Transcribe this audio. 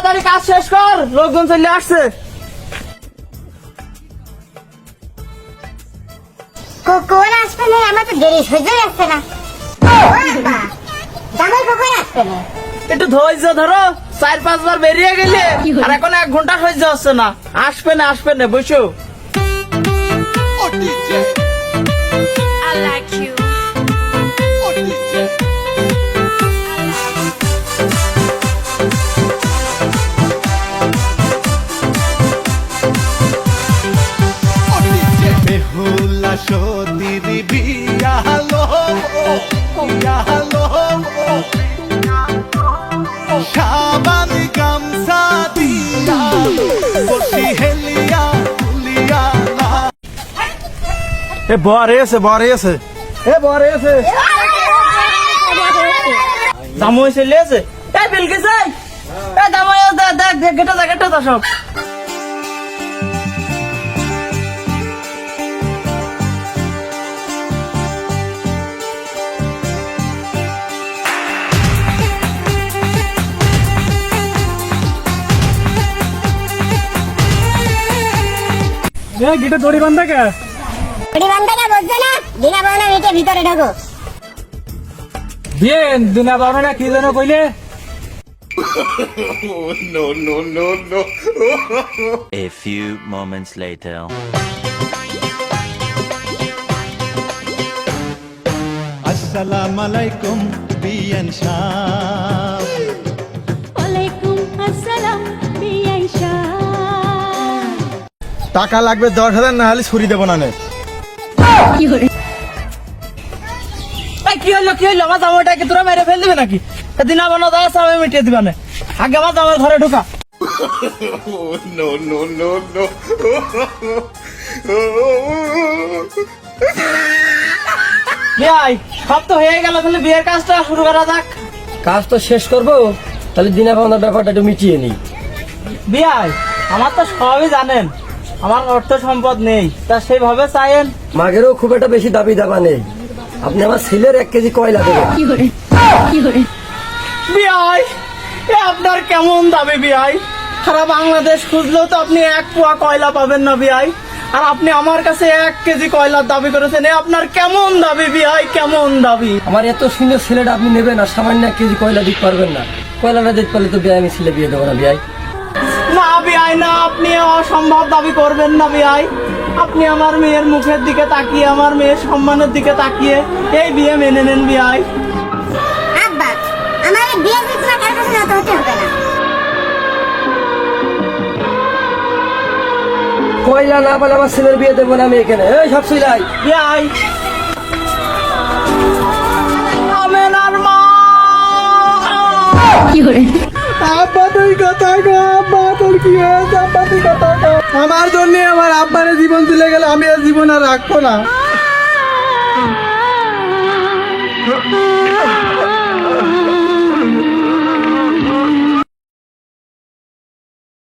শেষ কর লোকজন চলে আসছে। কোন আসবে না আমার তো দেরি সহ্য যাচ্ছে না। জামাই কখন আসবে না? একটু ধৈর্য ধরো চার পাঁচবার বেরিয়ে গেলে আর এখন এক ঘণ্টা সহ্য হচ্ছে না। আসবে না আসবে না বসো। এ বরে এসে বরে এসে। এ বরে এসে। জামুই এসে লেছে। এ বিলকে যাই এই জামাই দেখ দেখ দেখ গেটা দেখ গেটা দা সব। এ গিটে দড়ি বান্ধা কে? ঘড়ি বান্ধাটা বলছে না? দিনা বাবনা মিটে ভিতরে ঢোকো। বিয়ে দিনা বারো কি যেন কইলে? A few moments later. আসসালাম আলাইকুম বিয়ান শাহ টাকা লাগবে দশ হাজার না হলে ছুরি দেবো না কি হলো কি হলো? আমার জামাইটাকে তোরা মেরে ফেল দিবে নাকি দিনা বানো দা সামনে মিটিয়ে দিবে না। আগে আমার জামাই ঘরে ঢোকা। বিয়াই সব তো হয়ে গেল তাহলে বিয়ের কাজটা শুরু করা যাক। কাজ তো শেষ করব তাহলে দিনা ভাবনার ব্যাপারটা একটু মিটিয়ে নিই। বিয়াই আমার তো সবই জানেন। আমার অর্থ সম্পদ নেই। তা সেভাবে চাইেন মাগেরও খুব একটা বেশি দাবি দাবা নেই। আপনি আমার ছেলের এক কেজি কয়লা দেবেন? বিয়াই এ আপনার কেমন দাবি বিয়াই সারা বাংলাদেশ খুঁজলেও তো আপনি এক পোয়া কয়লা পাবেন না বিয়াই আর আপনি আমার কাছে এক কেজি কয়লার দাবি করেছেন এ আপনার কেমন দাবি বিয়াই কেমন দাবি? আমার এত সুন্দর ছেলেটা আপনি নেবেন আর সামান্য এক কেজি কয়লা দিতে পারবেন না। কয়লাটা দিতে পারলে তো বিয়ে আমি ছেলে বিয়ে দেবো না বিয়াই না বিয়াই না আপনি অসম্ভব দাবি করবেন না বিয়াই আপনি আমার মেয়ের মুখের দিকে তাকিয়ে আমার মেয়ের সম্মানের দিকে তাকিয়ে এই বিয়ে মেনে নেন বিয়াই আব্বা আমার বিয়ে যে তোমার কাছে নত হতে হবে না। কয়লা না পালে আমার ছেলের বিয়ে দেবো না আমি এখানে। এই সব সিলাই বিয়াই আমেনার মা। আব্বা তুই কথা গো আব্বা আমার জন্য আমার আব্বার জীবন চলে গেলে আমি আর জীবন আর রাখব না।